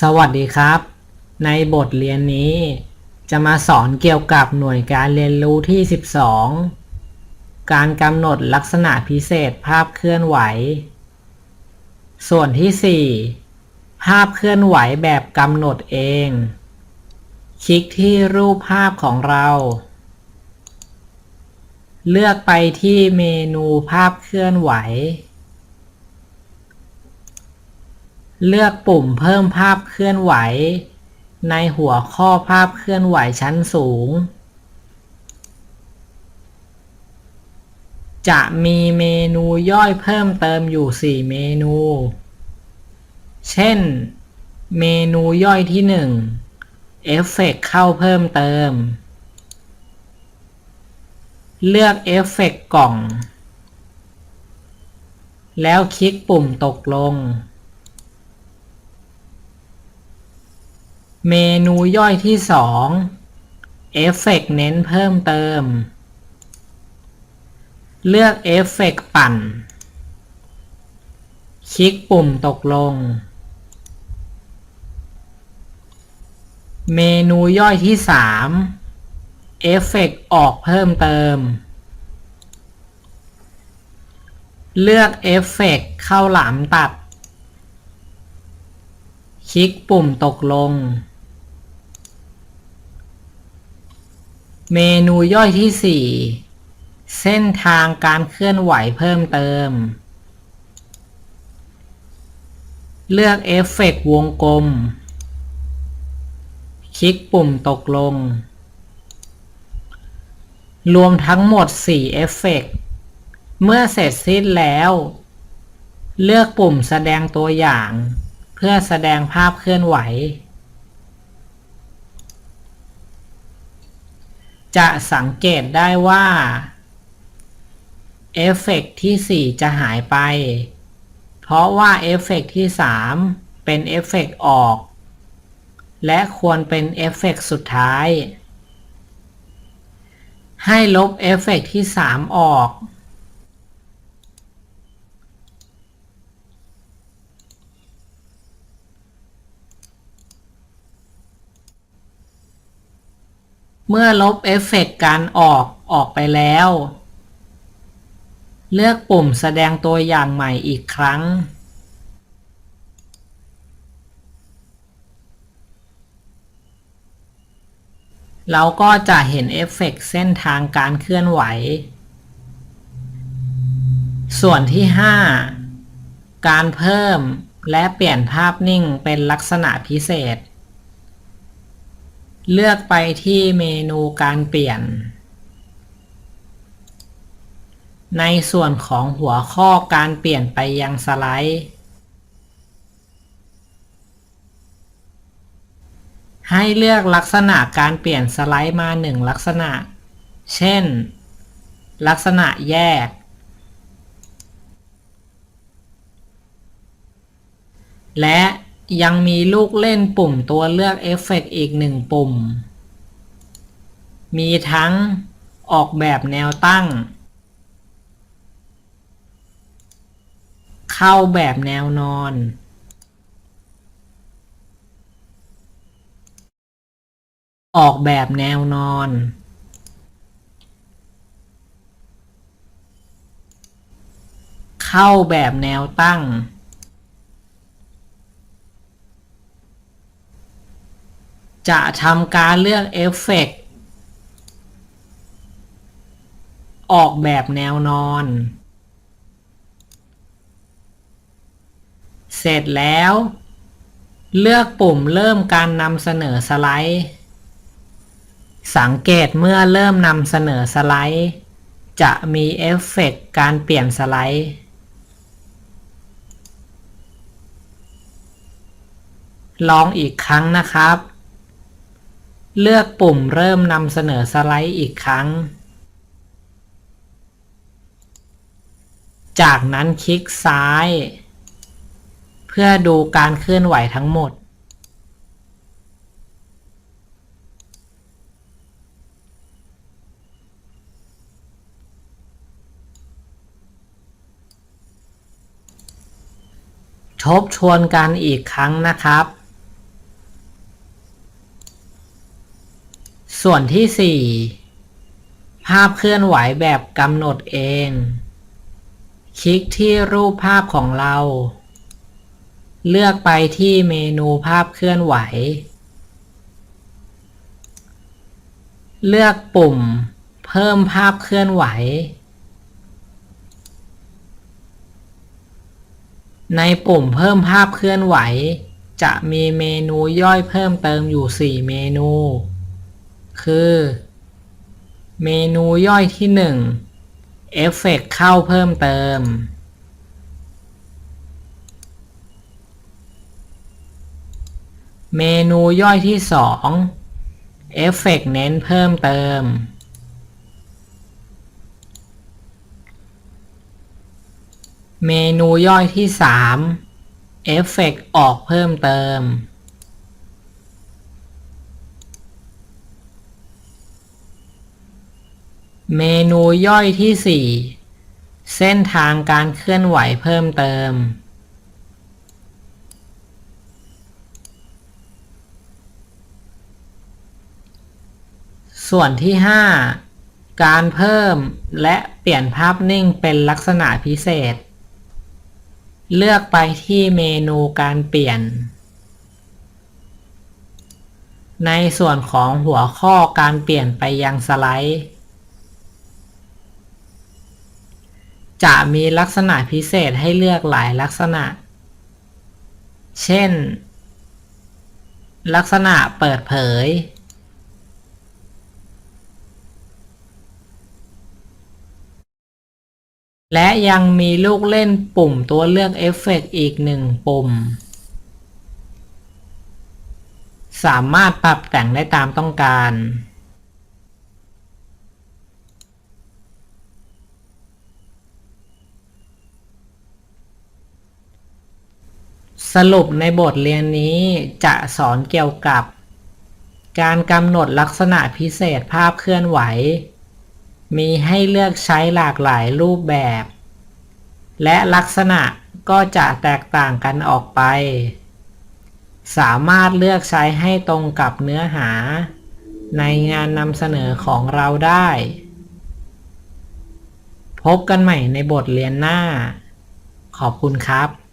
สวัสดีครับ ในบทเรียนนี้ จะมาสอนเกี่ยวกับหน่วยการเรียนรู้ที่ 12 การกำหนดลักษณะพิเศษภาพเคลื่อนไหว ส่วนที่ 4 ภาพเคลื่อนไหวแบบกำหนดเอง คลิกที่รูปภาพของเรา เลือกไปที่เมนูภาพเคลื่อนไหว เลือกปุ่มเพิ่มภาพเคลื่อนไหว ในหัวข้อภาพเคลื่อนไหวชั้นสูง จะมีเมนูย่อยเพิ่มเติมอยู่ 4 เมนู เช่น เมนูย่อยที่ 1 เอฟเฟกเข้าเพิ่มเติม เลือกเอฟเฟกกล่อง แล้วคลิกปุ่มตกลง เมนูย่อยที่2เอฟเฟกเน้นเพิ่มเติม เลือกเอฟเฟกปั่น คลิกปุ่มตกลง เมนูย่อยที่3เอฟเฟกออกเพิ่มเติม เลือกเอฟเฟกเข้าหลามตัด คลิกปุ่มตกลง เมนูย่อยที่4เส้นทางการเคลื่อนไหวเพิ่มเติม เลือกเอฟเฟกวงกลม คลิกปุ่มตกลง รวมทั้งหมด 4 เอฟเฟกเมื่อเสร็จสิ้นแล้ว เลือกปุ่มแสดงตัวอย่าง เพื่อแสดงภาพเคลื่อนไหว จะสังเกตได้ว่าเอฟเฟกต์ที่ 4 จะหายไป เพราะว่าเอฟเฟกต์ที่ 3 เป็นเอฟเฟกต์ออก และควรเป็นเอฟเฟกต์สุดท้าย ให้ลบเอฟเฟกต์ที่ 3 ออก เมื่อลบเอฟเฟกต์การออกออกไปแล้ว เลือกปุ่มแสดงตัวอย่างใหม่อีกครั้ง เราก็จะเห็นเอฟเฟกต์เส้นทางการเคลื่อนไหว ส่วนที่ 5 การเพิ่มและเปลี่ยนภาพนิ่งเป็นลักษณะพิเศษ เลือกไปที่เมนูการเปลี่ยน ในส่วนของหัวข้อการเปลี่ยนไปยังสไลด์ ให้เลือกลักษณะการเปลี่ยนสไลด์มาหนึ่งลักษณะ เช่น ลักษณะแยก และ ยังมีลูกเล่นปุ่มตัวเลือกเอฟเฟกอีกหนึ่งปุ่ม มีทั้งออกแบบแนวตั้ง เข้าแบบแนวนอน ออกแบบแนวนอน เข้าแบบแนวตั้ง จะทำการเลือกเอฟเฟกต์ออกแบบแนวนอน เสร็จแล้ว เลือกปุ่มเริ่มการนำเสนอสไลด์ สังเกตเมื่อเริ่มนำเสนอสไลด์ จะมีเอฟเฟกต์การเปลี่ยนสไลด์ลองอีกครั้งนะครับ เลือกปุ่มเริ่มนำเสนอสไลด์อีกครั้ง จากนั้นคลิกซ้าย เพื่อดูการเคลื่อนไหวทั้งหมด ทบทวนกันอีกครั้งนะครับ ส่วนที่ 4 ภาพเคลื่อนไหวแบบกำหนดเอง คลิกที่รูปภาพของเรา เลือกไปที่เมนูภาพเคลื่อนไหว เลือกปุ่ม เพิ่มภาพเคลื่อนไหว ในปุ่มเพิ่มภาพเคลื่อนไหว จะมีเมนูย่อยเพิ่มเติมอยู่ 4 เมนู คือ เมนูย่อยที่1เอฟเฟกเข้าเพิ่มเติม เมนูย่อยที่2เอฟเฟกเน้นเพิ่มเติม เมนูย่อยที่3เอฟเฟกออกเพิ่มเติม เมนูย่อยที่ 4 เส้นทางการเคลื่อนไหวเพิ่มเติม ส่วนที่ 5 การเพิ่มและเปลี่ยนภาพนิ่งเป็นลักษณะพิเศษ เลือกไปที่เมนูการเปลี่ยน ในส่วนของหัวข้อการเปลี่ยนไปยังสไลด์ จะมีลักษณะพิเศษให้เลือกหลายลักษณะ เช่น ลักษณะเปิดเผย และยังมีลูกเล่นปุ่มตัวเลือกเอฟเฟกต์อีกหนึ่งปุ่ม สามารถปรับแต่งได้ตามต้องการ สรุปในบทเรียนนี้จะสอนเกี่ยวกับ การกำหนดลักษณะพิเศษภาพเคลื่อนไหว มีให้เลือกใช้หลากหลายรูปแบบ และลักษณะก็จะแตกต่างกันออกไป สามารถเลือกใช้ให้ตรงกับเนื้อหา ในงานนำเสนอของเราได้ พบกันใหม่ในบทเรียนหน้า ขอบคุณครับ